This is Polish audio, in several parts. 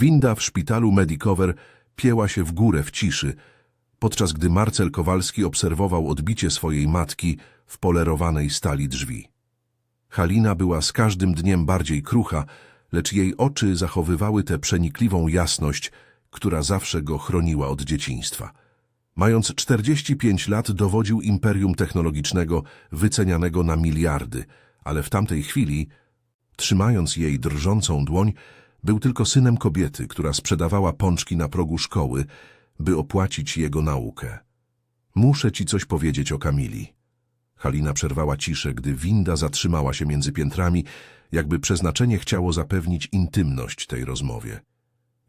Winda w szpitalu Medicover pieła się w górę w ciszy, podczas gdy Marcel Kowalski obserwował odbicie swojej matki w polerowanej stali drzwi. Halina była z każdym dniem bardziej krucha, lecz jej oczy zachowywały tę przenikliwą jasność, która zawsze go chroniła od dzieciństwa. Mając 45 lat dowodził imperium technologicznego wycenianego na miliardy, ale w tamtej chwili, trzymając jej drżącą dłoń, był tylko synem kobiety, która sprzedawała pączki na progu szkoły, by opłacić jego naukę. Muszę ci coś powiedzieć o Kamili. Halina przerwała ciszę, gdy winda zatrzymała się między piętrami, jakby przeznaczenie chciało zapewnić intymność tej rozmowie.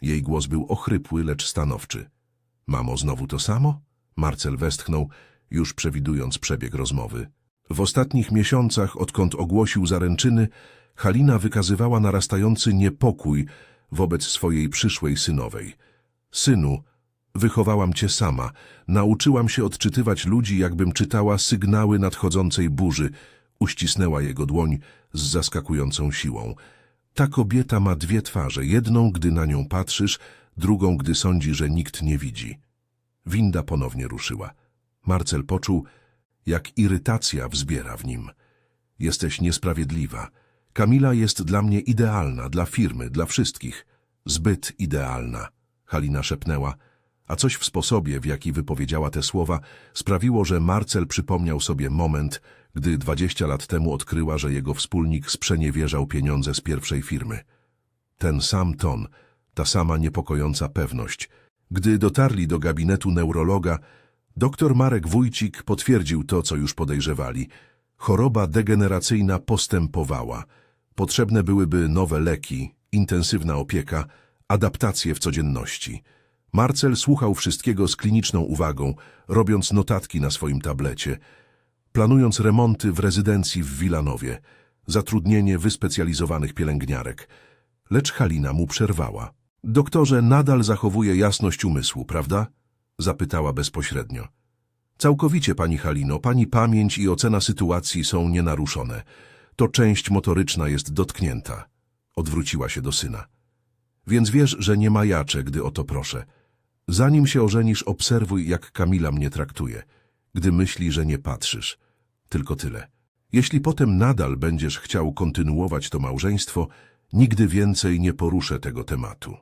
Jej głos był ochrypły, lecz stanowczy. Mamo, znowu to samo? Marcel westchnął, już przewidując przebieg rozmowy. W ostatnich miesiącach, odkąd ogłosił zaręczyny, Halina wykazywała narastający niepokój wobec swojej przyszłej synowej. Synu, wychowałam cię sama, nauczyłam się odczytywać ludzi, jakbym czytała sygnały nadchodzącej burzy. Uścisnęła jego dłoń z zaskakującą siłą. Ta kobieta ma dwie twarze, jedną, gdy na nią patrzysz, drugą, gdy sądzi, że nikt nie widzi. Winda ponownie ruszyła. Marcel poczuł, jak irytacja wzbiera w nim. Jesteś niesprawiedliwa. Kamila jest dla mnie idealna, dla firmy, dla wszystkich. Zbyt idealna. Halina szepnęła, a coś w sposobie, w jaki wypowiedziała te słowa, sprawiło, że Marcel przypomniał sobie moment, gdy dwadzieścia lat temu odkryła, że jego wspólnik sprzeniewierzał pieniądze z pierwszej firmy. Ten sam ton, ta sama niepokojąca pewność. Gdy dotarli do gabinetu neurologa, doktor Marek Wójcik potwierdził to, co już podejrzewali. Choroba degeneracyjna postępowała. Potrzebne byłyby nowe leki, intensywna opieka, adaptacje w codzienności. Marcel słuchał wszystkiego z kliniczną uwagą, robiąc notatki na swoim tablecie, planując remonty w rezydencji w Wilanowie, zatrudnienie wyspecjalizowanych pielęgniarek. Lecz Halina mu przerwała. Doktorze nadal zachowuje jasność umysłu, prawda? Zapytała bezpośrednio. Całkowicie, pani Halino, pani pamięć i ocena sytuacji są nienaruszone. To część motoryczna jest dotknięta. Odwróciła się do syna. Więc wiesz, że nie majaczę, gdy o to proszę. Zanim się ożenisz, obserwuj, jak Kamila mnie traktuje, gdy myśli, że nie patrzysz. Tylko tyle. Jeśli potem nadal będziesz chciał kontynuować to małżeństwo, nigdy więcej nie poruszę tego tematu.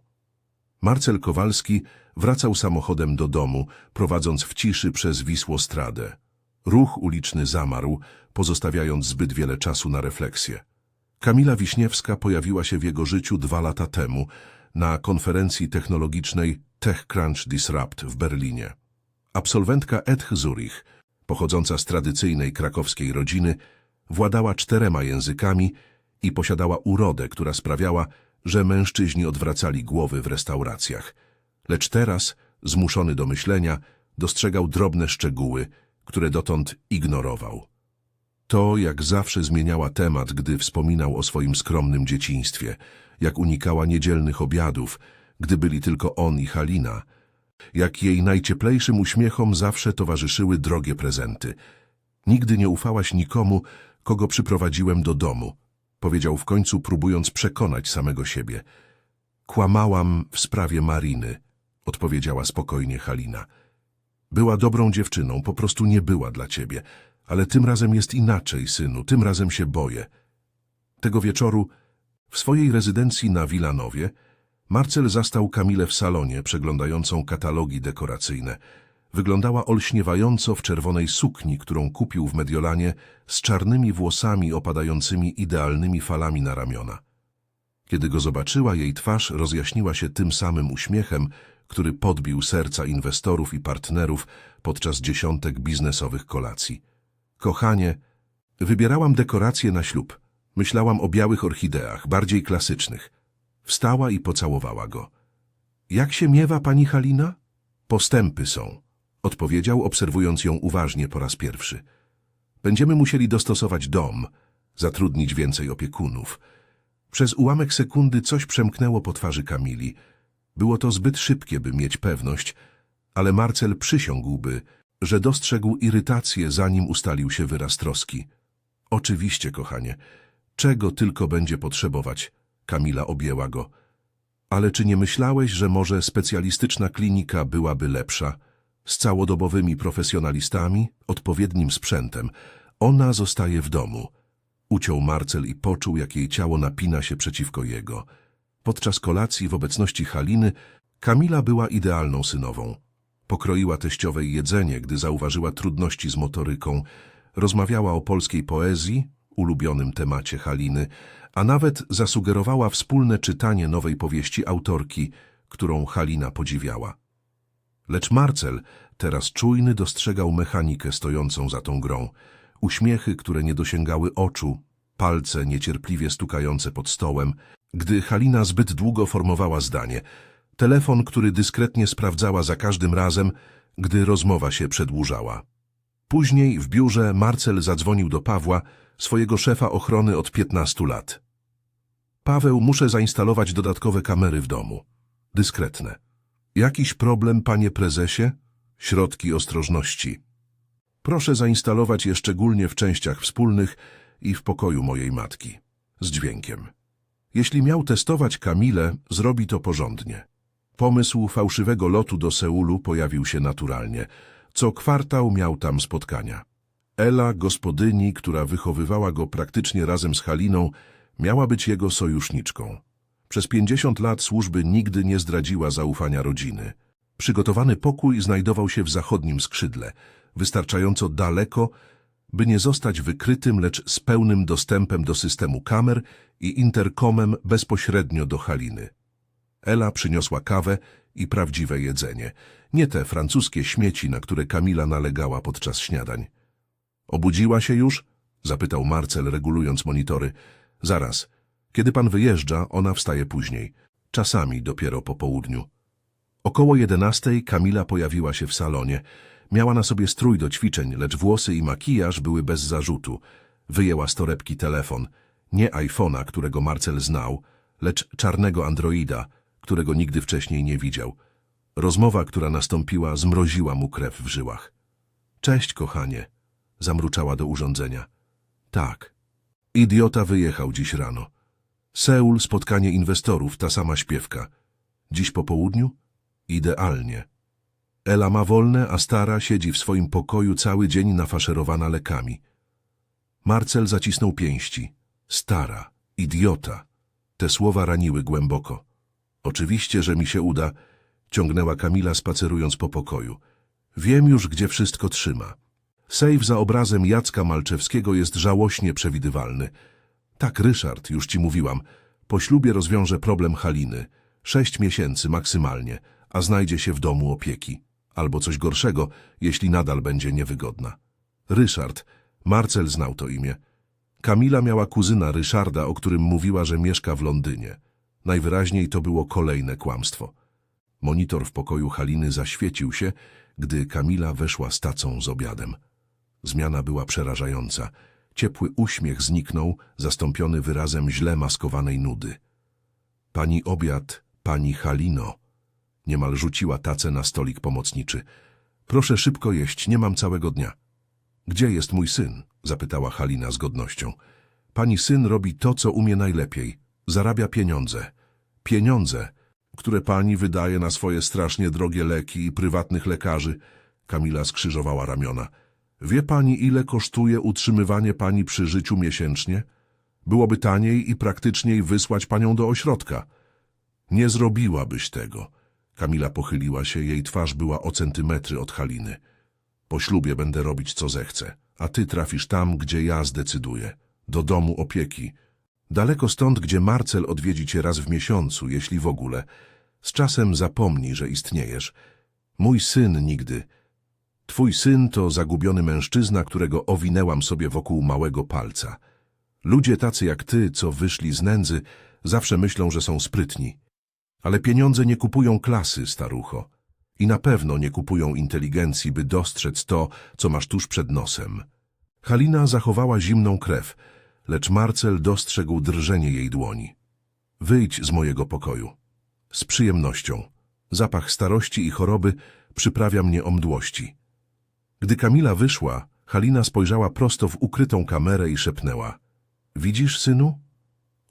Marcel Kowalski wracał samochodem do domu, prowadząc w ciszy przez Wisłostradę. Ruch uliczny zamarł, pozostawiając zbyt wiele czasu na refleksję. Kamila Wiśniewska pojawiła się w jego życiu dwa lata temu na konferencji technologicznej TechCrunch Disrupt w Berlinie. Absolwentka ETH Zurich, pochodząca z tradycyjnej krakowskiej rodziny, władała czterema językami i posiadała urodę, która sprawiała, że mężczyźni odwracali głowy w restauracjach. Lecz teraz, zmuszony do myślenia, dostrzegał drobne szczegóły, które dotąd ignorował. To, jak zawsze zmieniała temat, gdy wspominał o swoim skromnym dzieciństwie, jak unikała niedzielnych obiadów, gdy byli tylko on i Halina, jak jej najcieplejszym uśmiechom zawsze towarzyszyły drogie prezenty. Nigdy nie ufałaś nikomu, kogo przyprowadziłem do domu, powiedział w końcu, próbując przekonać samego siebie. Kłamałam w sprawie Mariny, odpowiedziała spokojnie Halina. Była dobrą dziewczyną, po prostu nie była dla ciebie. Ale tym razem jest inaczej, synu, tym razem się boję. Tego wieczoru, w swojej rezydencji na Wilanowie, Marcel zastał Kamilę w salonie, przeglądającą katalogi dekoracyjne. Wyglądała olśniewająco w czerwonej sukni, którą kupił w Mediolanie, z czarnymi włosami opadającymi idealnymi falami na ramiona. Kiedy go zobaczyła, jej twarz rozjaśniła się tym samym uśmiechem, który podbił serca inwestorów i partnerów podczas dziesiątek biznesowych kolacji. Kochanie, wybierałam dekoracje na ślub. Myślałam o białych orchideach, bardziej klasycznych. Wstała i pocałowała go. Jak się miewa pani Halina? Postępy są, odpowiedział, obserwując ją uważnie po raz pierwszy. Będziemy musieli dostosować dom, zatrudnić więcej opiekunów. Przez ułamek sekundy coś przemknęło po twarzy Kamili. Było to zbyt szybkie, by mieć pewność, ale Marcel przysiągłby, że dostrzegł irytację, zanim ustalił się wyraz troski. Oczywiście, kochanie, czego tylko będzie potrzebować. Kamila objęła go. Ale czy nie myślałeś, że może specjalistyczna klinika byłaby lepsza? Z całodobowymi profesjonalistami, odpowiednim sprzętem. Ona zostaje w domu. Uciął Marcel i poczuł, jak jej ciało napina się przeciwko jego. Podczas kolacji w obecności Haliny Kamila była idealną synową. Pokroiła teściowej jedzenie, gdy zauważyła trudności z motoryką. Rozmawiała o polskiej poezji, ulubionym temacie Haliny, a nawet zasugerowała wspólne czytanie nowej powieści autorki, którą Halina podziwiała. Lecz Marcel, teraz czujny, dostrzegał mechanikę stojącą za tą grą. Uśmiechy, które nie dosięgały oczu, palce niecierpliwie stukające pod stołem. Gdy Halina zbyt długo formowała zdanie, telefon, który dyskretnie sprawdzała za każdym razem, gdy rozmowa się przedłużała. Później w biurze Marcel zadzwonił do Pawła, swojego szefa ochrony od 15 lat. Paweł, muszę zainstalować dodatkowe kamery w domu. Dyskretne. Jakiś problem, panie prezesie? Środki ostrożności. Proszę zainstalować je szczególnie w częściach wspólnych i w pokoju mojej matki. Z dźwiękiem. Jeśli miał testować Kamilę, zrobi to porządnie. Pomysł fałszywego lotu do Seulu pojawił się naturalnie. Co kwartał miał tam spotkania. Ela, gospodyni, która wychowywała go praktycznie razem z Haliną, miała być jego sojuszniczką. Przez pięćdziesiąt lat służby nigdy nie zdradziła zaufania rodziny. Przygotowany pokój znajdował się w zachodnim skrzydle, wystarczająco daleko, by nie zostać wykrytym, lecz z pełnym dostępem do systemu kamer i interkomem bezpośrednio do Haliny. Ela przyniosła kawę i prawdziwe jedzenie, nie te francuskie śmieci, na które Kamila nalegała podczas śniadań. Obudziła się już? zapytał Marcel, regulując monitory. Zaraz. Kiedy pan wyjeżdża, ona wstaje później. Czasami dopiero po południu. Około jedenastej Kamila pojawiła się w salonie. Miała na sobie strój do ćwiczeń, lecz włosy i makijaż były bez zarzutu. Wyjęła z torebki telefon. Nie iPhone'a, którego Marcel znał, lecz czarnego androida, którego nigdy wcześniej nie widział. Rozmowa, która nastąpiła, zmroziła mu krew w żyłach. Cześć, kochanie, zamruczała do urządzenia. Tak. Idiota wyjechał dziś rano. Seul, spotkanie inwestorów, ta sama śpiewka. Dziś po południu? Idealnie. Ela ma wolne, a stara siedzi w swoim pokoju cały dzień nafaszerowana lekami. Marcel zacisnął pięści. Stara, idiota. Te słowa raniły głęboko. Oczywiście, że mi się uda, ciągnęła Kamila spacerując po pokoju. Wiem już, gdzie wszystko trzyma. Sejf za obrazem Jacka Malczewskiego jest żałośnie przewidywalny. Tak, Ryszard, już ci mówiłam. Po ślubie rozwiąże problem Haliny. Sześć miesięcy maksymalnie, a znajdzie się w domu opieki. Albo coś gorszego, jeśli nadal będzie niewygodna. Ryszard. Marcel znał to imię. Kamila miała kuzyna Ryszarda, o którym mówiła, że mieszka w Londynie. Najwyraźniej to było kolejne kłamstwo. Monitor w pokoju Haliny zaświecił się, gdy Kamila weszła z tacą z obiadem. Zmiana była przerażająca. Ciepły uśmiech zniknął, zastąpiony wyrazem źle maskowanej nudy. Pani obiad, pani Halino. Niemal rzuciła tacę na stolik pomocniczy. Proszę szybko jeść, nie mam całego dnia. Gdzie jest mój syn? zapytała Halina z godnością. Pani syn robi to, co umie najlepiej. Zarabia pieniądze. Pieniądze, które pani wydaje na swoje strasznie drogie leki i prywatnych lekarzy. Kamila skrzyżowała ramiona. Wie pani, ile kosztuje utrzymywanie pani przy życiu miesięcznie? Byłoby taniej i praktyczniej wysłać panią do ośrodka. Nie zrobiłabyś tego. Kamila pochyliła się, jej twarz była o centymetry od Haliny. Po ślubie będę robić, co zechcę, a ty trafisz tam, gdzie ja zdecyduję. Do domu opieki. Daleko stąd, gdzie Marcel odwiedzi cię raz w miesiącu, jeśli w ogóle. Z czasem zapomnij, że istniejesz. Mój syn nigdy. Twój syn to zagubiony mężczyzna, którego owinęłam sobie wokół małego palca. Ludzie tacy jak ty, co wyszli z nędzy, zawsze myślą, że są sprytni. Ale pieniądze nie kupują klasy, starucho. I na pewno nie kupują inteligencji, by dostrzec to, co masz tuż przed nosem. Halina zachowała zimną krew, lecz Marcel dostrzegł drżenie jej dłoni. Wyjdź z mojego pokoju. Z przyjemnością. Zapach starości i choroby przyprawia mnie o mdłości. Gdy Kamila wyszła, Halina spojrzała prosto w ukrytą kamerę i szepnęła. Widzisz, synu?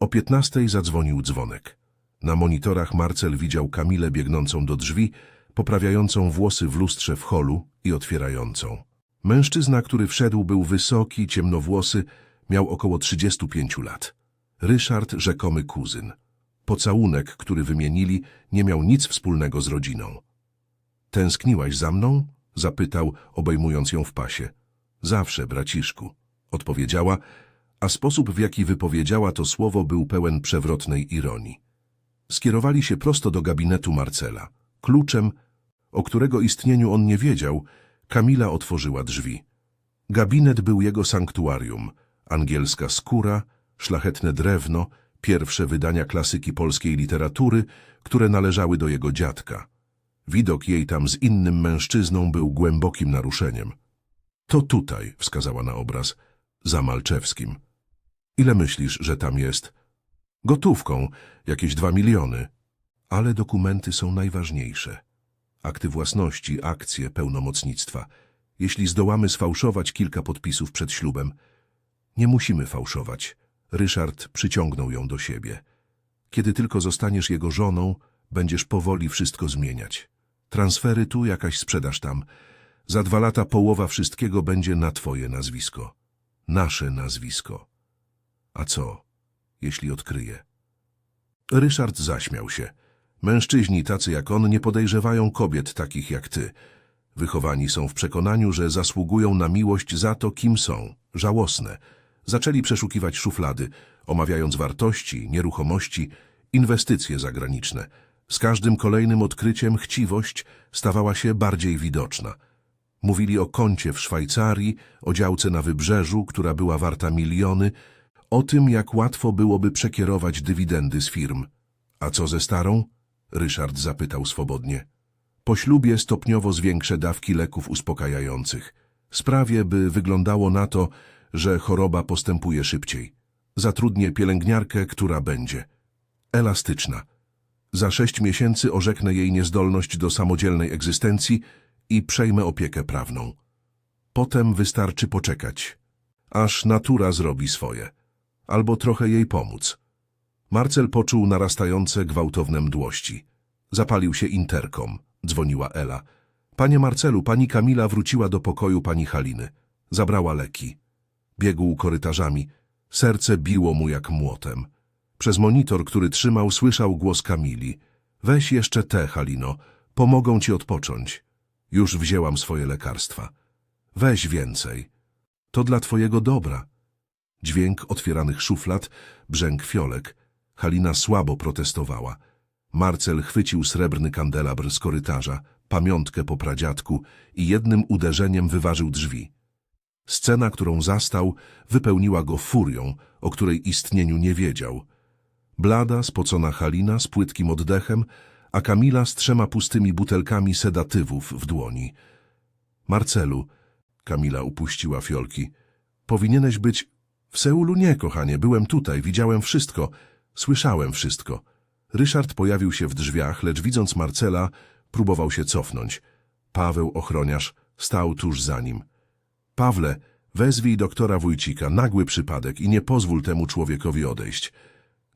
O piętnastej zadzwonił dzwonek. Na monitorach Marcel widział Kamilę biegnącą do drzwi, poprawiającą włosy w lustrze w holu i otwierającą. Mężczyzna, który wszedł, był wysoki, ciemnowłosy, miał około 35 lat. Ryszard, rzekomy kuzyn. Pocałunek, który wymienili, nie miał nic wspólnego z rodziną. Tęskniłaś za mną? Zapytał, obejmując ją w pasie. Zawsze, braciszku, odpowiedziała, a sposób, w jaki wypowiedziała to słowo, był pełen przewrotnej ironii. Skierowali się prosto do gabinetu Marcela. Kluczem, o którego istnieniu on nie wiedział, Kamila otworzyła drzwi. Gabinet był jego sanktuarium. Angielska skóra, szlachetne drewno, pierwsze wydania klasyki polskiej literatury, które należały do jego dziadka. Widok jej tam z innym mężczyzną był głębokim naruszeniem. To tutaj, wskazała na obraz, za Malczewskim. Ile myślisz, że tam jest? Gotówką, jakieś dwa miliony. Ale dokumenty są najważniejsze. Akty własności, akcje, pełnomocnictwa. Jeśli zdołamy sfałszować kilka podpisów przed ślubem, nie musimy fałszować. Ryszard przyciągnął ją do siebie. Kiedy tylko zostaniesz jego żoną, będziesz powoli wszystko zmieniać. Transfery tu, jakaś sprzedaż tam. Za dwa lata połowa wszystkiego będzie na twoje nazwisko. Nasze nazwisko. A co, jeśli odkryje? Ryszard zaśmiał się. Mężczyźni tacy jak on nie podejrzewają kobiet takich jak ty. Wychowani są w przekonaniu, że zasługują na miłość za to, kim są. Żałosne. Zaczęli przeszukiwać szuflady, omawiając wartości, nieruchomości, inwestycje zagraniczne. Z każdym kolejnym odkryciem chciwość stawała się bardziej widoczna. Mówili o koncie w Szwajcarii, o działce na wybrzeżu, która była warta miliony, o tym, jak łatwo byłoby przekierować dywidendy z firm. A co ze starą? Ryszard zapytał swobodnie. Po ślubie stopniowo zwiększę dawki leków uspokajających. Sprawię, by wyglądało na to, że choroba postępuje szybciej. Zatrudnię pielęgniarkę, która będzie elastyczna. Za sześć miesięcy orzeknę jej niezdolność do samodzielnej egzystencji i przejmę opiekę prawną. Potem wystarczy poczekać, aż natura zrobi swoje, albo trochę jej pomóc. Marcel poczuł narastające gwałtowne mdłości. Zapalił się interkom. Dzwoniła Ela. Panie Marcelu, pani Kamila wróciła do pokoju pani Haliny. Zabrała leki. Biegł korytarzami. Serce biło mu jak młotem. Przez monitor, który trzymał, słyszał głos Kamili. Weź jeszcze te, Halino. Pomogą ci odpocząć. Już wzięłam swoje lekarstwa. Weź więcej. To dla twojego dobra. Dźwięk otwieranych szuflad, brzęk fiolek. Halina słabo protestowała. Marcel chwycił srebrny kandelabr z korytarza, pamiątkę po pradziadku i jednym uderzeniem wyważył drzwi. Scena, którą zastał, wypełniła go furią, o której istnieniu nie wiedział. Blada, spocona Halina z płytkim oddechem, a Kamila z trzema pustymi butelkami sedatywów w dłoni. Marcelu, Kamila upuściła fiolki, powinieneś być... W Seulu nie, kochanie, byłem tutaj, widziałem wszystko, słyszałem wszystko. Ryszard pojawił się w drzwiach, lecz widząc Marcela, próbował się cofnąć. Paweł, ochroniarz, stał tuż za nim. Pawle, wezwij doktora Wójcika, nagły przypadek i nie pozwól temu człowiekowi odejść.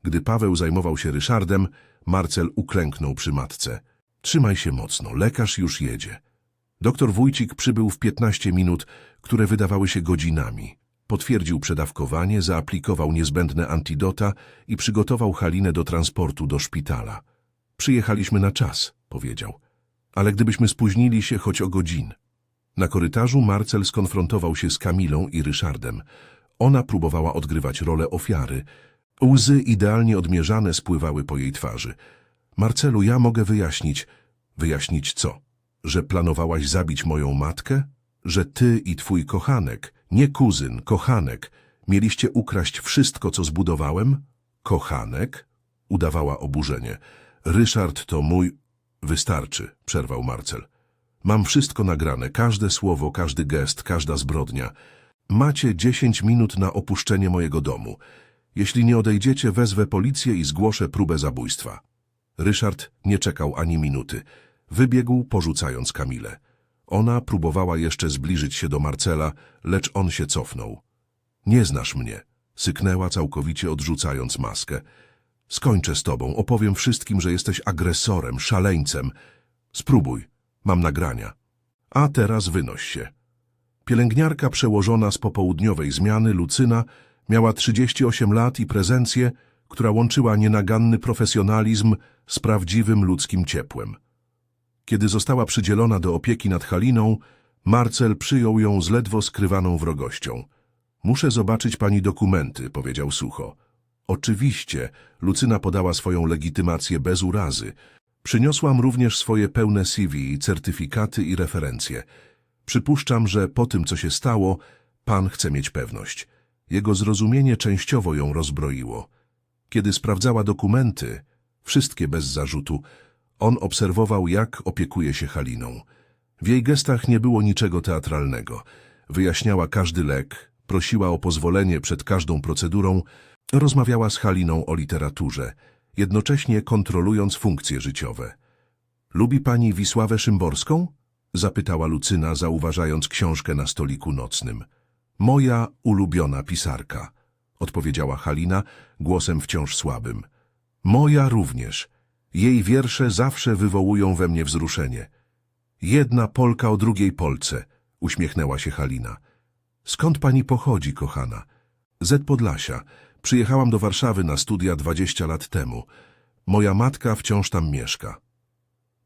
Gdy Paweł zajmował się Ryszardem, Marcel uklęknął przy matce. Trzymaj się mocno, lekarz już jedzie. Doktor Wójcik przybył w 15 minut, które wydawały się godzinami. Potwierdził przedawkowanie, zaaplikował niezbędne antidota i przygotował Halinę do transportu do szpitala. Przyjechaliśmy na czas, powiedział. Ale gdybyśmy spóźnili się choć o godzinę. Na korytarzu Marcel skonfrontował się z Kamilą i Ryszardem. Ona próbowała odgrywać rolę ofiary. Łzy idealnie odmierzane spływały po jej twarzy. Marcelu, ja mogę wyjaśnić. Wyjaśnić co? Że planowałaś zabić moją matkę? Że ty i twój kochanek, nie kuzyn, kochanek, mieliście ukraść wszystko, co zbudowałem? Kochanek? Udawała oburzenie. Ryszard to mój... Wystarczy, przerwał Marcel. Mam wszystko nagrane, każde słowo, każdy gest, każda zbrodnia. Macie dziesięć minut na opuszczenie mojego domu. Jeśli nie odejdziecie, wezwę policję i zgłoszę próbę zabójstwa. Ryszard nie czekał ani minuty. Wybiegł, porzucając Kamilę. Ona próbowała jeszcze zbliżyć się do Marcela, lecz on się cofnął. Nie znasz mnie, syknęła całkowicie odrzucając maskę. Skończę z tobą, opowiem wszystkim, że jesteś agresorem, szaleńcem. Spróbuj, mam nagrania. A teraz wynoś się. Pielęgniarka przełożona z popołudniowej zmiany, Lucyna, miała 38 lat i prezencję, która łączyła nienaganny profesjonalizm z prawdziwym ludzkim ciepłem. Kiedy została przydzielona do opieki nad Haliną, Marcel przyjął ją z ledwo skrywaną wrogością. Muszę zobaczyć pani dokumenty, powiedział sucho. Oczywiście, Lucyna podała swoją legitymację bez urazy. Przyniosłam również swoje pełne CV, certyfikaty i referencje. Przypuszczam, że po tym, co się stało, pan chce mieć pewność. Jego zrozumienie częściowo ją rozbroiło. Kiedy sprawdzała dokumenty, wszystkie bez zarzutu, on obserwował, jak opiekuje się Haliną. W jej gestach nie było niczego teatralnego. Wyjaśniała każdy lek, prosiła o pozwolenie przed każdą procedurą, rozmawiała z Haliną o literaturze, jednocześnie kontrolując funkcje życiowe. Lubi pani Wisławę Szymborską? Zapytała Lucyna, zauważając książkę na stoliku nocnym. Moja ulubiona pisarka, odpowiedziała Halina głosem wciąż słabym. Moja również. Jej wiersze zawsze wywołują we mnie wzruszenie. Jedna Polka o drugiej Polce, uśmiechnęła się Halina. Skąd pani pochodzi, kochana? Z Podlasia. Przyjechałam do Warszawy na studia 20 lat temu. Moja matka wciąż tam mieszka.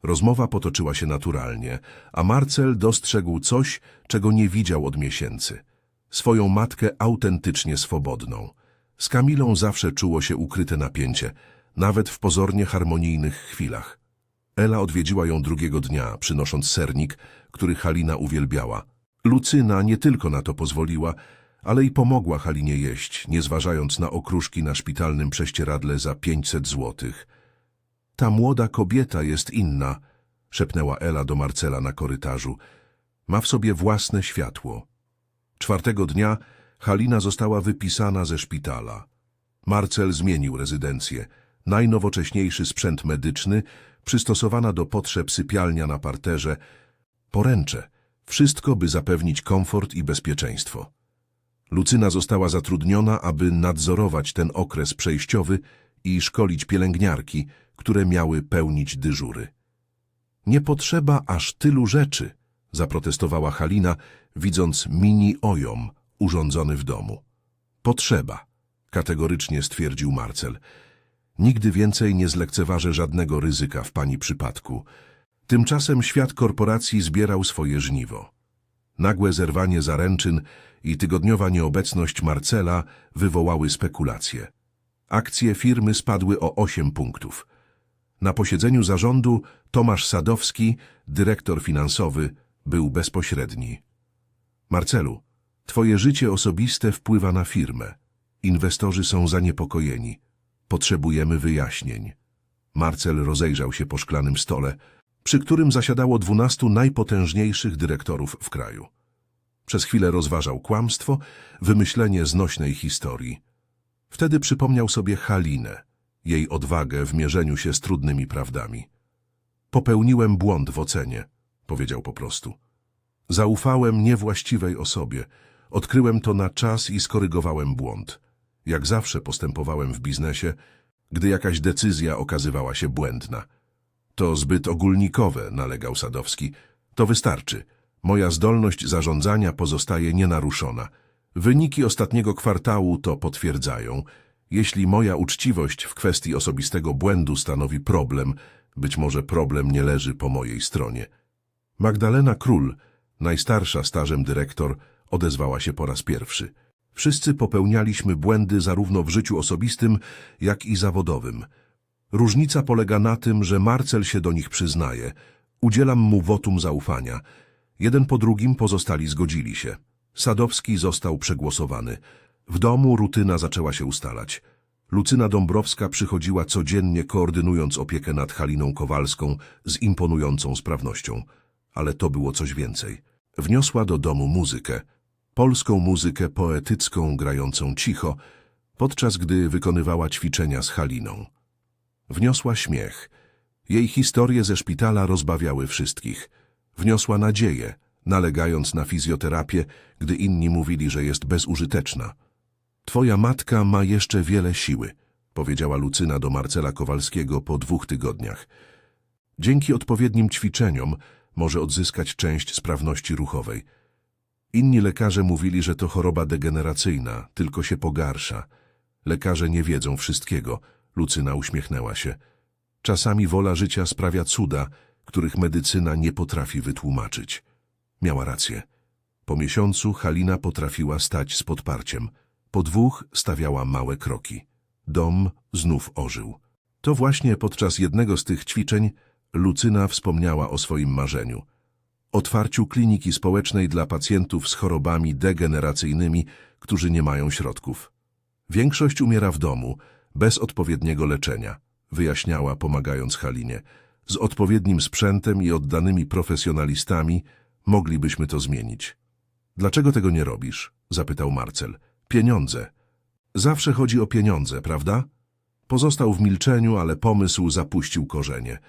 Rozmowa potoczyła się naturalnie, a Marcel dostrzegł coś, czego nie widział od miesięcy. Swoją matkę autentycznie swobodną. Z Kamilą zawsze czuło się ukryte napięcie, nawet w pozornie harmonijnych chwilach. Ela odwiedziła ją drugiego dnia, przynosząc sernik, który Halina uwielbiała. Lucyna nie tylko na to pozwoliła, ale i pomogła Halinie jeść, nie zważając na okruszki na szpitalnym prześcieradle za 500 złotych. Ta młoda kobieta jest inna, szepnęła Ela do Marcela na korytarzu. Ma w sobie własne światło. Czwartego dnia Halina została wypisana ze szpitala. Marcel zmienił rezydencję. Najnowocześniejszy sprzęt medyczny, przystosowana do potrzeb sypialnia na parterze, poręcze, wszystko by zapewnić komfort i bezpieczeństwo. Lucyna została zatrudniona, aby nadzorować ten okres przejściowy i szkolić pielęgniarki, które miały pełnić dyżury. Nie potrzeba aż tylu rzeczy, zaprotestowała Halina, widząc mini-ojom urządzony w domu. Potrzeba, kategorycznie stwierdził Marcel. Nigdy więcej nie zlekceważę żadnego ryzyka w pani przypadku. Tymczasem świat korporacji zbierał swoje żniwo. Nagłe zerwanie zaręczyn i tygodniowa nieobecność Marcela wywołały spekulacje. Akcje firmy spadły o 8 punktów. Na posiedzeniu zarządu Tomasz Sadowski, dyrektor finansowy, był bezpośredni. Marcelu, twoje życie osobiste wpływa na firmę. Inwestorzy są zaniepokojeni. Potrzebujemy wyjaśnień. Marcel rozejrzał się po szklanym stole, przy którym zasiadało dwunastu najpotężniejszych dyrektorów w kraju. Przez chwilę rozważał kłamstwo, wymyślenie znośnej historii. Wtedy przypomniał sobie Halinę, jej odwagę w mierzeniu się z trudnymi prawdami. Popełniłem błąd w ocenie, powiedział po prostu. Zaufałem niewłaściwej osobie, odkryłem to na czas i skorygowałem błąd. Jak zawsze postępowałem w biznesie, gdy jakaś decyzja okazywała się błędna. To zbyt ogólnikowe, nalegał Sadowski. To wystarczy. Moja zdolność zarządzania pozostaje nienaruszona. Wyniki ostatniego kwartału to potwierdzają. Jeśli moja uczciwość w kwestii osobistego błędu stanowi problem, być może problem nie leży po mojej stronie. Magdalena Król, najstarsza stażem dyrektor, odezwała się po raz pierwszy. Wszyscy popełnialiśmy błędy zarówno w życiu osobistym, jak i zawodowym. Różnica polega na tym, że Marcel się do nich przyznaje. Udzielam mu wotum zaufania. Jeden po drugim pozostali zgodzili się. Sadowski został przegłosowany. W domu rutyna zaczęła się ustalać. Lucyna Dąbrowska przychodziła codziennie, koordynując opiekę nad Haliną Kowalską z imponującą sprawnością. Ale to było coś więcej. Wniosła do domu muzykę. Polską muzykę poetycką, grającą cicho, podczas gdy wykonywała ćwiczenia z Haliną. Wniosła śmiech. Jej historie ze szpitala rozbawiały wszystkich. Wniosła nadzieję, nalegając na fizjoterapię, gdy inni mówili, że jest bezużyteczna. Twoja matka ma jeszcze wiele siły, powiedziała Lucyna do Marcela Kowalskiego po dwóch tygodniach. Dzięki odpowiednim ćwiczeniom może odzyskać część sprawności ruchowej. Inni lekarze mówili, że to choroba degeneracyjna, tylko się pogarsza. Lekarze nie wiedzą wszystkiego. Lucyna uśmiechnęła się. Czasami wola życia sprawia cuda, których medycyna nie potrafi wytłumaczyć. Miała rację. Po miesiącu Halina potrafiła stać z podparciem. Po dwóch stawiała małe kroki. Dom znów ożył. To właśnie podczas jednego z tych ćwiczeń Lucyna wspomniała o swoim marzeniu. Otwarciu kliniki społecznej dla pacjentów z chorobami degeneracyjnymi, którzy nie mają środków. Większość umiera w domu, bez odpowiedniego leczenia, wyjaśniała pomagając Halinie. Z odpowiednim sprzętem i oddanymi profesjonalistami moglibyśmy to zmienić. Dlaczego tego nie robisz? zapytał Marcel. Pieniądze. Zawsze chodzi o pieniądze, prawda? Pozostał w milczeniu, ale pomysł zapuścił korzenie.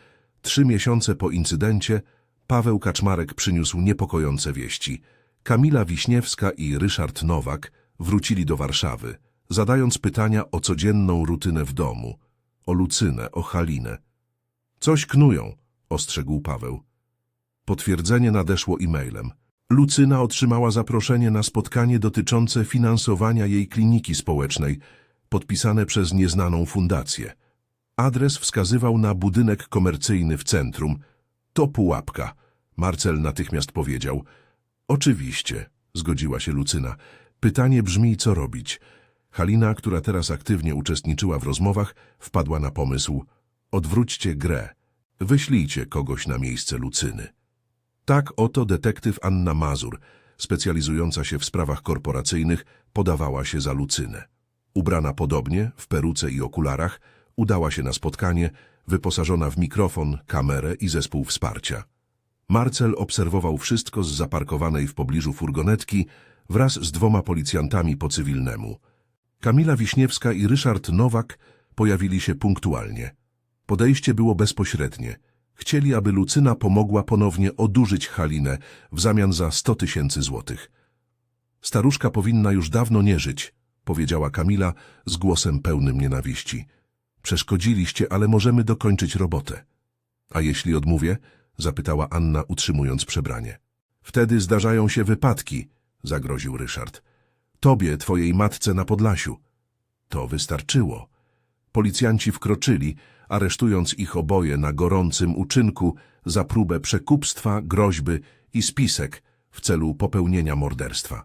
Trzy miesiące po incydencie Paweł Kaczmarek przyniósł niepokojące wieści. Kamila Wiśniewska i Ryszard Nowak wrócili do Warszawy, zadając pytania o codzienną rutynę w domu, o Lucynę, o Halinę. Coś knują, ostrzegł Paweł. Potwierdzenie nadeszło e-mailem. Lucyna otrzymała zaproszenie na spotkanie dotyczące finansowania jej kliniki społecznej, podpisane przez nieznaną fundację. Adres wskazywał na budynek komercyjny w centrum. To pułapka, Marcel natychmiast powiedział. Oczywiście, zgodziła się Lucyna. Pytanie brzmi, co robić. Halina, która teraz aktywnie uczestniczyła w rozmowach, wpadła na pomysł. Odwróćcie grę. Wyślijcie kogoś na miejsce Lucyny. Tak oto detektyw Anna Mazur, specjalizująca się w sprawach korporacyjnych, podawała się za Lucynę. Ubrana podobnie, w peruce i okularach, udała się na spotkanie, wyposażona w mikrofon, kamerę i zespół wsparcia. Marcel obserwował wszystko z zaparkowanej w pobliżu furgonetki wraz z dwoma policjantami po cywilnemu. Kamila Wiśniewska i Ryszard Nowak pojawili się punktualnie. Podejście było bezpośrednie. Chcieli, aby Lucyna pomogła ponownie odurzyć Halinę w zamian za sto tysięcy złotych. Staruszka powinna już dawno nie żyć, powiedziała Kamila z głosem pełnym nienawiści. Przeszkodziliście, ale możemy dokończyć robotę. A jeśli odmówię? zapytała Anna, utrzymując przebranie. Wtedy zdarzają się wypadki, zagroził Ryszard. Tobie, twojej matce na Podlasiu. To wystarczyło. Policjanci wkroczyli, aresztując ich oboje na gorącym uczynku za próbę przekupstwa, groźby i spisek w celu popełnienia morderstwa.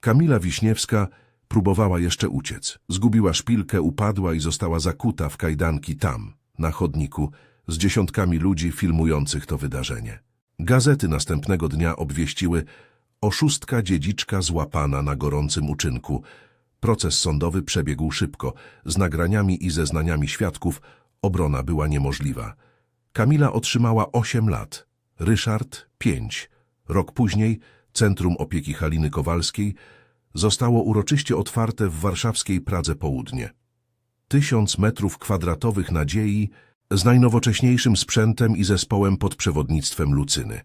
Kamila Wiśniewska próbowała jeszcze uciec. Zgubiła szpilkę, upadła i została zakuta w kajdanki tam, na chodniku, z dziesiątkami ludzi filmujących to wydarzenie. Gazety następnego dnia obwieściły oszustka dziedziczka złapana na gorącym uczynku. Proces sądowy przebiegł szybko. Z nagraniami i zeznaniami świadków obrona była niemożliwa. Kamila otrzymała 8 lat, Ryszard 5. Rok później Centrum Opieki Haliny Kowalskiej zostało uroczyście otwarte w warszawskiej Pradze Południe. Tysiąc metrów kwadratowych nadziei z najnowocześniejszym sprzętem i zespołem pod przewodnictwem Lucyny.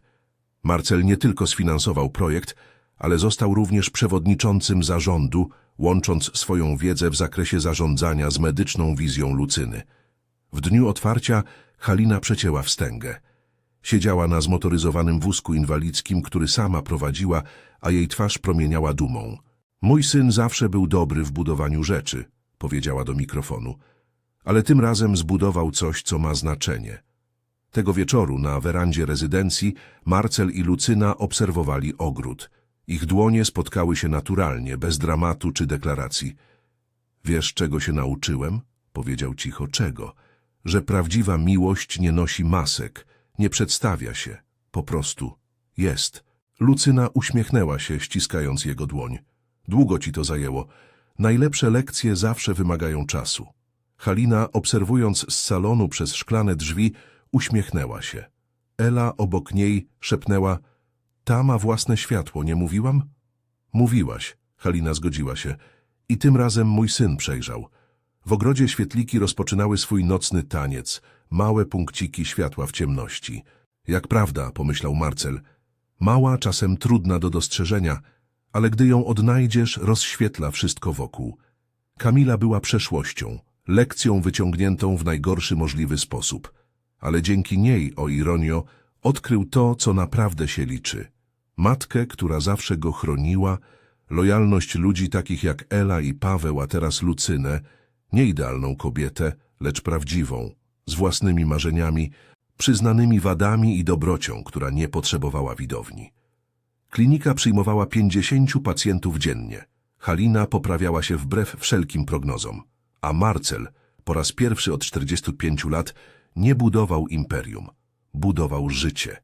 Marcel nie tylko sfinansował projekt, ale został również przewodniczącym zarządu, łącząc swoją wiedzę w zakresie zarządzania z medyczną wizją Lucyny. W dniu otwarcia Halina przecięła wstęgę. Siedziała na zmotoryzowanym wózku inwalidzkim, który sama prowadziła, a jej twarz promieniała dumą. Mój syn zawsze był dobry w budowaniu rzeczy, powiedziała do mikrofonu, ale tym razem zbudował coś, co ma znaczenie. Tego wieczoru na werandzie rezydencji Marcel i Lucyna obserwowali ogród. Ich dłonie spotkały się naturalnie, bez dramatu czy deklaracji. Wiesz, czego się nauczyłem? Powiedział cicho. Czego? Że prawdziwa miłość nie nosi masek, nie przedstawia się. Po prostu jest. Lucyna uśmiechnęła się, ściskając jego dłoń. Długo ci to zajęło. Najlepsze lekcje zawsze wymagają czasu. Halina, obserwując z salonu przez szklane drzwi, uśmiechnęła się. Ela obok niej szepnęła – ta ma własne światło, nie mówiłam? Mówiłaś, Halina zgodziła się. I tym razem mój syn przejrzał. W ogrodzie świetliki rozpoczynały swój nocny taniec, małe punkciki światła w ciemności. Jak prawda, pomyślał Marcel. Mała, czasem trudna do dostrzeżenia, ale gdy ją odnajdziesz, rozświetla wszystko wokół. Kamila była przeszłością, lekcją wyciągniętą w najgorszy możliwy sposób, ale dzięki niej, o ironio, odkrył to, co naprawdę się liczy. Matkę, która zawsze go chroniła, lojalność ludzi takich jak Ela i Paweł, a teraz Lucynę, nie idealną kobietę, lecz prawdziwą, z własnymi marzeniami, przyznanymi wadami i dobrocią, która nie potrzebowała widowni. Klinika przyjmowała 50 pacjentów dziennie. Halina poprawiała się wbrew wszelkim prognozom, a Marcel, po raz pierwszy od 45 lat, nie budował imperium, budował życie.